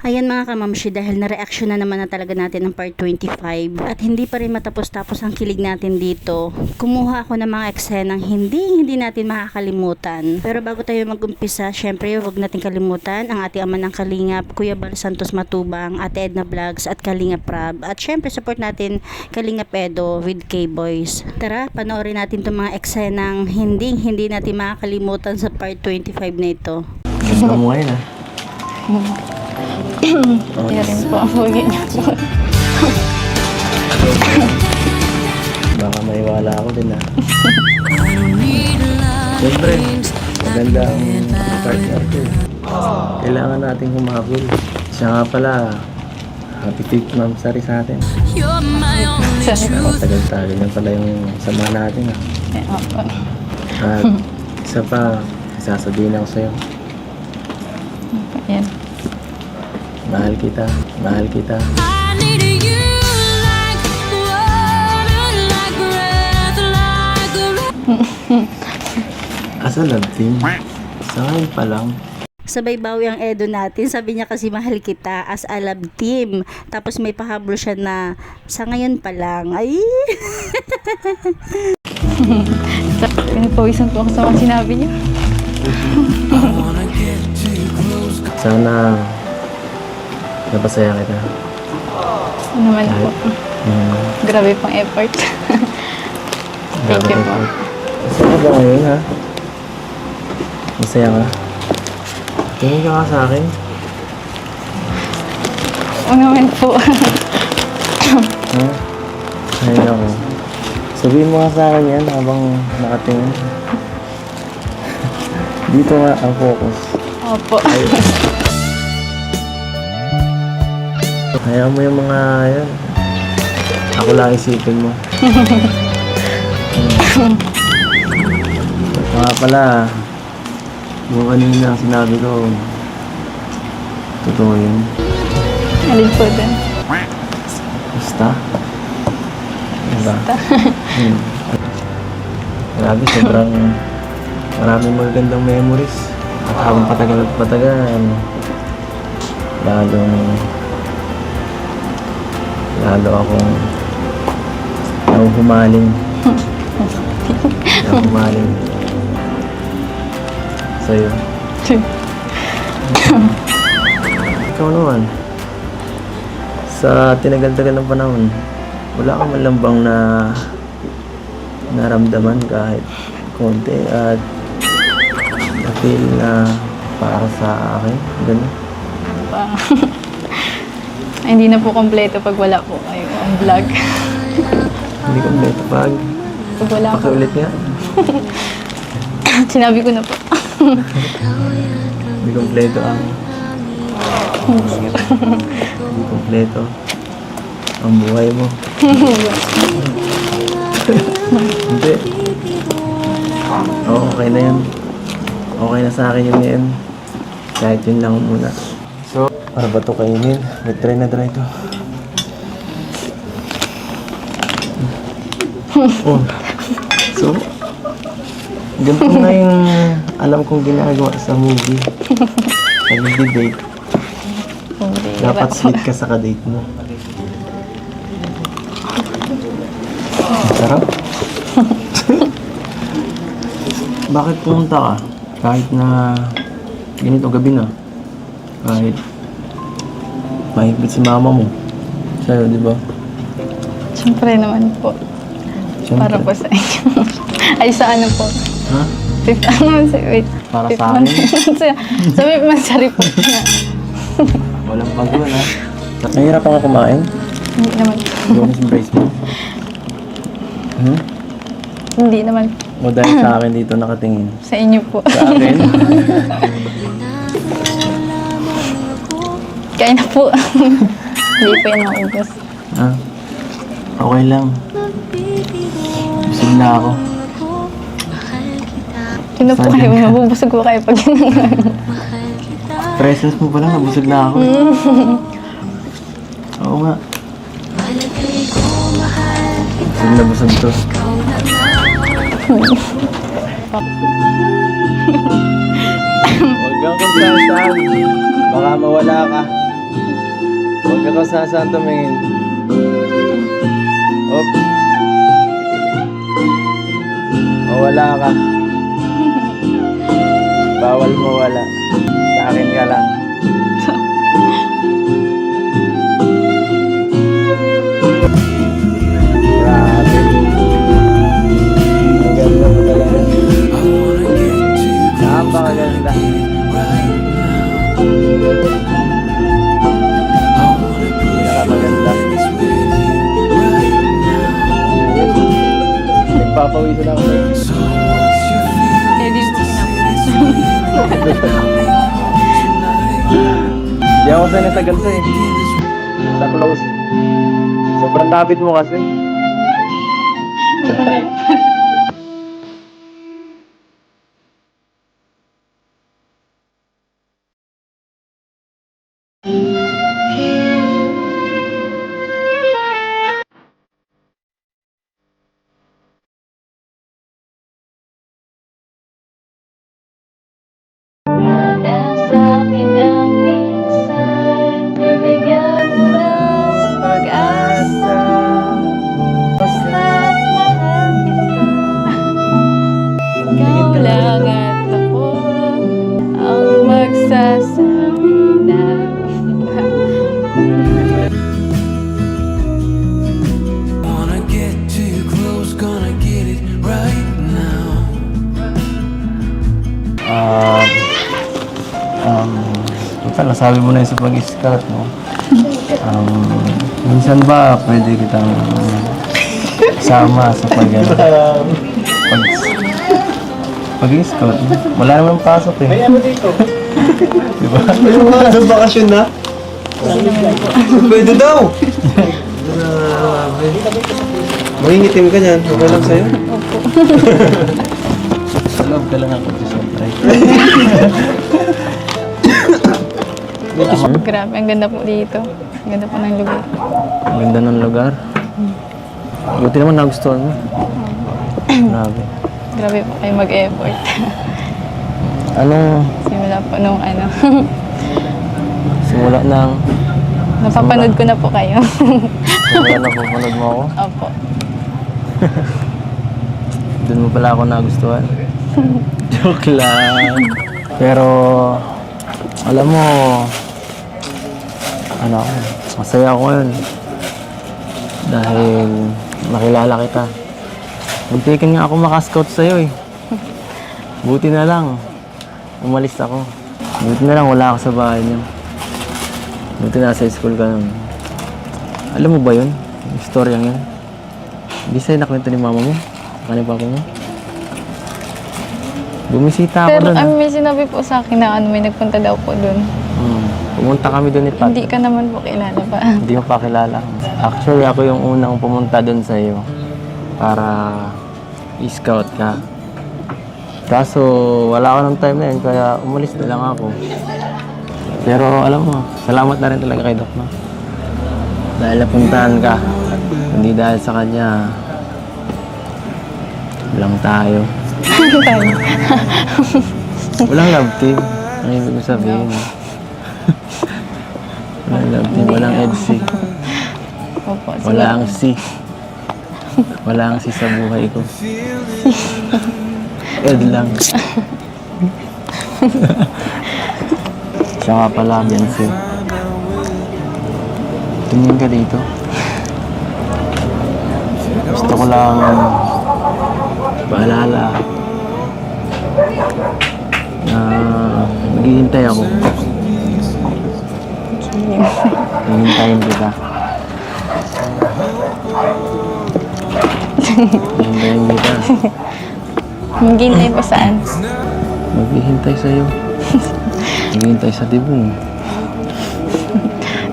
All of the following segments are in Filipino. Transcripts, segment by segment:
Ayan mga kamamshi, dahil na-reaction na naman na talaga natin ng part 25 at hindi pa rin matapos-tapos ang kilig natin dito, kumuha ako ng mga eksenang hindi hindi natin makakalimutan. Pero bago tayo mag-umpisa, syempre huwag natin kalimutan ang ating ama ng Kalingap, Kuya Bal Santos Matubang, Ate Edna Vlogs at Kalingap Rab. At syempre support natin Kalingap Edo with K-Boys. Tara, panoorin natin itong mga eksenang hindi hindi natin makakalimutan sa part 25 na ito. Ganda mo ngayon ah. Kaya rin po ang pugi niya po. Baka maiwala ako din ah. Siyempre, maganda ang partner ko. eh. Kailangan nating humabol. Siya nga pala, happy fifth anniversary sa atin. Sorry po. Tagal-tagal na pala yung sama natin ah. Eh. At isa pa, sasabihin ako sa'yo, Yan. Mahal kita, mahal kita. Asa love team? Sa ngayon pa lang. Sabay bawi ang Edo natin. Sabi niya kasi mahal kita as a love team. Tapos may pahablo siya na sa ngayon pa lang. Ay! Pinapawisan po ako sa mga sinabi niyo. Sana napasaya kita. Ano naman po. Hmm. Grabe pang effort. Thank you po. Masaya ba ngayon ha? Masaya ka? Tingin ka ka sa akin? Oo naman po. Ha? Ayun ako. Sabihin mo nga sa akin yan habang nakatingin. Dito nga ang focus. Opo. Hayaan mo yung mga yan. Ako lang isipin mo. Hmm. Mga pala, yung kanina sinabi ko, totoo yun. Alin po din. Basta. Diba? hmm. Grabe, sobrang maraming magagandang memories. At habang patagal at patagal, lalong lalo akong nahuhumaling. nahuhumaling sa'yo. Ikaw naman, sa tinagal-tagal ng panahon, wala ka man lang bang na naramdaman kahit konti at na-feel na para sa akin, gano'n. Ay, hindi na po kompleto pag wala po kayo ang vlog. Hindi kompleto pag Pag wala po. pakiulit nga. Sinabi ko na po. Hindi kompleto ang hindi kompleto ang buhay mo. hindi. Oo, okay na yan. Okay na sa akin yun ngayon. Kahit yun lang muna. So, para ba ito kainin? May try na try ito. oh. So, ganito nga yung alam kong ginagawa sa movie. Sa date Hindi. dapat sweet ka sa kadate mo. Ang Sarap. Bakit pumunta ka? Kahit na ganito gabi na. Kahit mahigpit si mama mo. Sa'yo, di ba? Siyempre naman po. Siyempre. Para po sa inyo. Ay, sa ano po? Ha? Fifth, ano, wait. Para Fifth sa akin? sa, fifth month, sorry po. Walang bago na. Nahihirap ka kumain? Hindi naman. Bonus embrace mo? Hmm? Hindi naman. O dahil sa akin dito nakatingin? Sa inyo po. Sa akin? Kaya na po. Hindi po yan maubos. Ha? Okay lang. Busog na ako. Yun na po kayo. Mabubusog ko kayo pag yun. Presence mo pa lang, nabusog na ako. Oo nga. Busog na busog to. Huwag kang kung saan Baka mawala ka. Huwag ka kasasaan tumingin. Op. Mawala ka. Bawal mawala. Sa akin ka lang. Nagpapawisan ako sa'yo. Eh, di po pinapos. Hindi ako sanay sa ganito eh. Sa close. Sobrang lapit mo kasi. Nasabi mo na yun sa pag-scout, no? Um, minsan ba pwede kitang sama sa pag pag pag-scout? Wala naman pasok eh. May ano dito? Di ba? Ano bakasyon na? Pwede daw! Mangingitim ka niyan. Okay lang sa'yo? Sa loob ka lang ako sa right? Grabe, ang ganda po dito. Ang ganda po ng lugar. Ang ganda ng lugar. Buti naman nagustuhan mo. Grabe. Grabe po kayo mag-effort. Anong Simula po nung ano. simula ng Napapanood ko na po kayo. simula na pupunod mo ako? Opo. Doon mo pala ako nagustuhan. Joke lang. Pero, alam mo, ano ako, masaya ako ngayon. Dahil nakilala kita. Muntikin nga ako makascout sa'yo eh. Buti na lang, umalis ako. Buti na lang wala ako sa bahay niyo. Buti nasa school ka nun. Alam mo ba yun? Yung storyang yun? Hindi sa'yo nakwento ni mama mo? Saka ni papa mo? Bumisita ako Pero doon. ah, may sinabi po sa akin na ano, may nagpunta daw po doon. Hmm. Pumunta kami doon ni Pat. Hindi ka naman po kilala pa. Hindi mo pa kilala. Actually, ako yung unang pumunta doon sa iyo para i-scout ka. Kaso, wala ako ng time na yun, kaya umalis na lang ako. Pero alam mo, salamat na rin talaga kay Doc, no? Dahil napuntahan ka. Hindi dahil sa kanya, lang tayo. Walang love team. Ang ibig ko sabihin. Walang love team, walang EDC. Opo. Wala ang si. Wala ang si sa buhay ko. Ed lang. Siya nga pala, Bensi. Tumingin ka dito. Gusto ko lang paalala na naghihintay ako. Hihintayin kita. Hihintayin kita. Maghintay pa saan? Maghihintay sa'yo. Maghihintay sa dibong.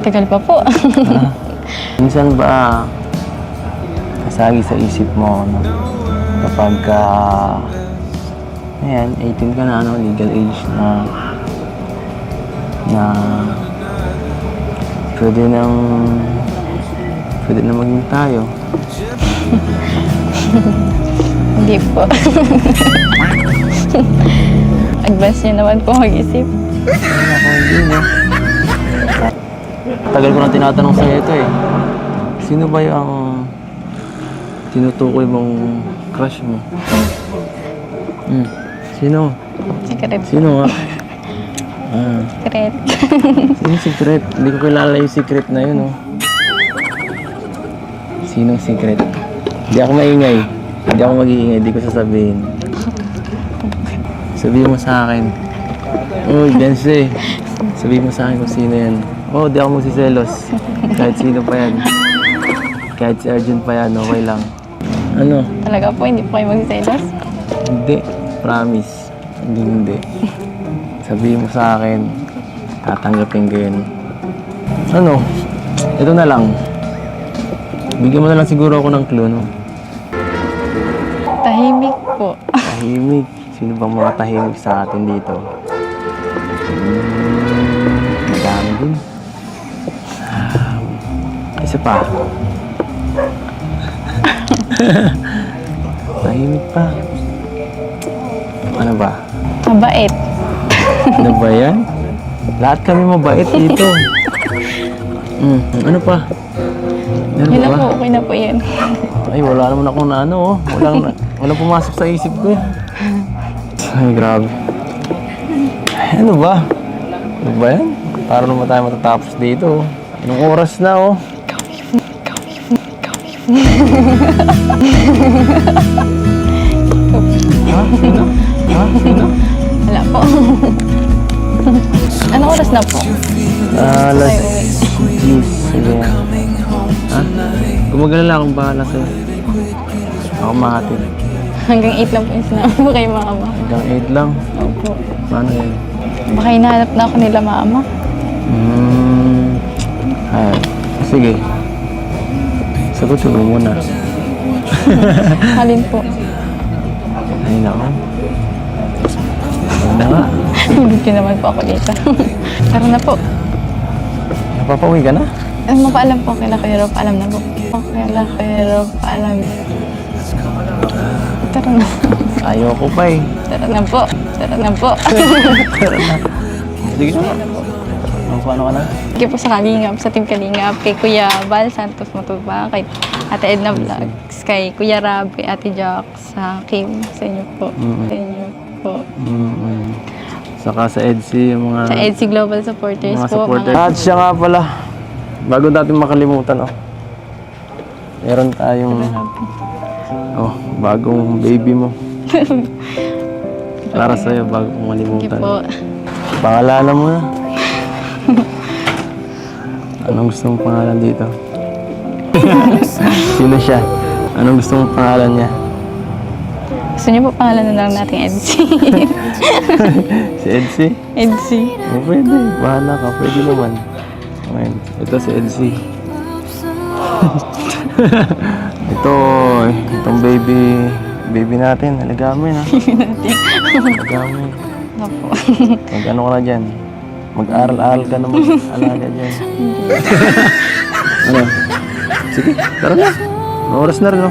Tagal pa po. Minsan ba kasagi sa isip mo no? kapag ka ayan, 18 ka na, ano, legal age na na pwede nang pwede na maging tayo. Hindi po. Advance niyo naman po mag-isip. Ako hindi no. Tagal ko na tinatanong sa'yo ito eh. Sino ba yung tinutukoy mong crush mo? Hmm. Sino? Secret. Sino nga? Ah, Secret. sino secret? Hindi ko kilala yung secret na yun, oh. Sinong secret? Hindi ako maingay. Hindi ako mag-iingay. Hindi ko sasabihin. Sabihin mo sa akin. Uy, Bense. Sabihin mo sa akin kung sino yan. Oh, di ako magsiselos. Kahit sino pa yan. Kahit si Arjun pa yan, okay lang. Ano? Talaga po, hindi po kayo magsiselos? Hindi. Promise. Hindi, hindi. Sabihin mo sa akin, tatanggapin ko yun. Ano? Ito na lang. Bigyan mo na lang siguro ako ng clue, no? Tahimik po. Tahimik. Sino bang mga tahimik sa atin dito? Hmm, madami din. Ah, isa pa. tahimik pa. Ano ba? Mabait. Ano ba yan? Lahat kami mabait dito. Hmm, ano pa? Ano Yun na ba? po, okay na po yan. Ay, wala naman akong na ano, oh. Walang, walang pumasok sa isip ko. Ay, grabe. Ay, ano ba? Ano ba yan? Para naman tayo matatapos dito, oh. Anong oras na, oh? ha? Sino? Ha? Sino? Po. Anong oras na po? Ah, uwi. juice. Sige. Ha? Gumagalala akong bahala sa'yo. Ako makatid. Hanggang 8 lang po yung sinabi ko kay mama. Hanggang 8 lang. Opo. Paano yun? Baka hinahanap na ako nila mama. Hmm. Ay, sige. Sagutin mo muna. Halin po. Ay, nako. Na nga. Hindi naman po ako dito. Tara na po. Napapauwi ka na? Eh, mapaalam po kay Rob. Paalam na po. Okay la Kuya Rob. Paalam. Tara na. Ayoko pa eh. Tara na po. Tara na po. Sige na. Ang paano ka na? Sige po sa Kalingap, sa Team Kalingap, kay Kuya Val Santos Matuba, kay Ate Edna Vlogs, kay Kuya Rab, kay Ate Jack, sa Kim, sa inyo po. Sa inyo po. Mm-mm. Saka sa EDSI, yung mga... Sa EDC Global Supporters mga po. supporter. Mga, At siya nga pala. Bago natin makalimutan, oh. Meron tayong... Oh, bagong baby mo. Para sa'yo, bago kong malimutan. po. Pangalanan mo na. Anong gusto mong pangalan dito? Sino siya? Anong gusto mong pangalan niya? Gusto niyo po pangalan na lang natin EDC? Si Edsy? EDC. Oh, pwede. Bahala ka. Pwede naman. Ayan. Ito si Edsy. ito, itong baby, baby natin. Alagamin ha. Alagamin. Opo. Mag ano ka na dyan? Mag-aral-aral ka na mag-alaga dyan. ano? Sige, tara na. Oras na rin, no?